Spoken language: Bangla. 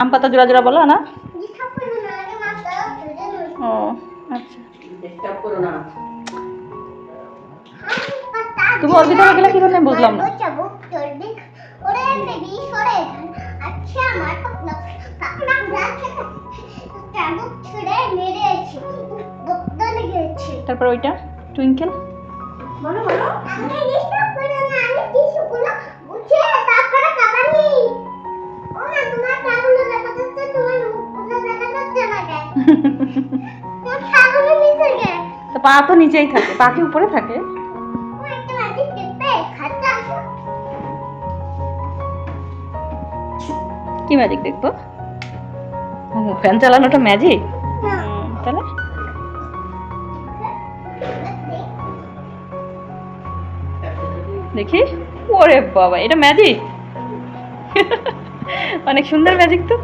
আম পাতা জোড়া জোড়া বলো না? ডিস্টার্ব করো না আগে মাথা ধরে নই ও আচ্ছা। ডিস্টার্ব করো না তুমি ওর ভিতরে গেলে কি করে বুঝলাম না। আচ্ছা তারপর ওইটা টুইঙ্কেল বলো বলো। পা তো নিচেই থাকে, পা উপরে থাকে? কি ম্যাজিক দেখব? ফ্যান চালানোটা ম্যাজিক তাহলে? দেখি? ওরে বাবা, এটা ম্যাজিক অনেক সুন্দর ম্যাজিক তো।